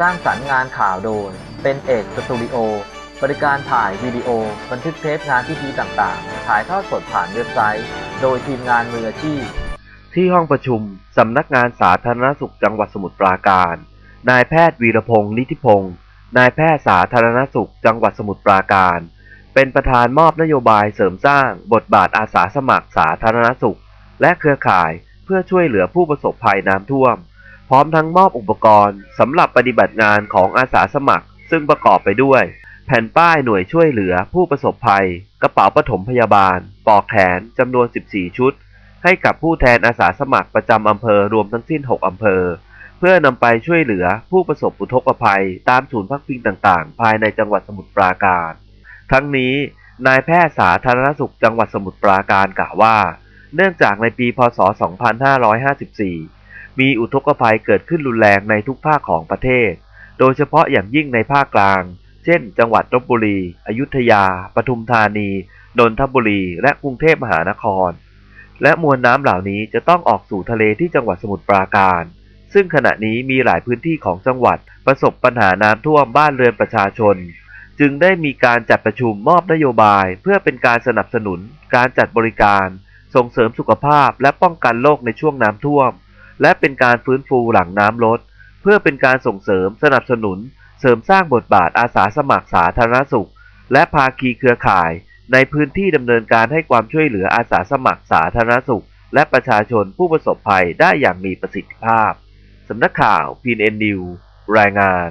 สร้างสรรค์งานข่าวโดย เป็นเอกสตูดิโอ บริการถ่ายวิดีโอ บันทึกเทปงานพิธีต่างๆ ถ่ายทอดสดผ่านเว็บไซต์ โดยทีมงานมืออาชีพ ที่ห้องประชุม สำนักงานสาธารณสุขจังหวัดสมุทรปราการ นายแพทย์วีรพงศ์นิติพงศ์นายแพทย์สาธารณสุขจังหวัดสมุทรปราการ เป็นประธานมอบนโยบายเสริมสร้างบทบาทอาสาสมัครสาธารณสุข และเครือข่ายเพื่อช่วยเหลือผู้ประสบภัยน้ำท่วม พร้อมทั้งมอบอุปกรณ์สำหรับปฏิบัติงานของอาสาสมัคร ซึ่งประกอบไปด้วย แผ่นป้ายหน่วยช่วยเหลือผู้ประสบภัย กระเป๋าปฐมพยาบาล ปอกแขนจำนวน 14 ชุด ให้กับผู้แทนอาสาสมัครประจำอำเภอรวมทั้งสิ้น 6 อำเภอ เพื่อนำไปช่วยเหลือผู้ประสบอุทกภัย ตามศูนย์พักพิงต่างๆ ภายในจังหวัดสมุทรปราการ ทั้งนี้นายแพทย์สาธารณสุขจังหวัดสมุทรปราการกล่าวว่า เนื่องจากในปี พศ 2554 มีอุทกภัยเกิดขึ้นรุนแรงในทุกภาคของประเทศ โดยเฉพาะอย่างยิ่งในภาคกลาง เช่น จังหวัดลบบุรี อยุธยา ปทุมธานี นนทบุรี และกรุงเทพมหานคร และมวลน้ำเหล่านี้จะต้องออกสู่ทะเลที่จังหวัดสมุทรปราการ ซึ่งขณะนี้มีหลายพื้นที่ของจังหวัดประสบปัญหาน้ำท่วมบ้านเรือนประชาชน จึงได้มีการจัดประชุมมอบนโยบาย เพื่อเป็นการสนับสนุน การจัดบริการ ส่งเสริมสุขภาพและป้องกันโรคในช่วงน้ำท่วม และเป็นการฟื้นฟูหลังน้ำลด เพื่อเป็นการส่งเสริมสนับสนุน เสริมสร้างบทบาทอาสาสมัครสาธารณสุข และภาคีเครือข่าย ในพื้นที่ดำเนินการให้ความช่วยเหลืออาสาสมัครสาธารณสุข และประชาชนผู้ประสบภัยได้อย่างมีประสิทธิภาพสำนักข่าว PNN News รายงาน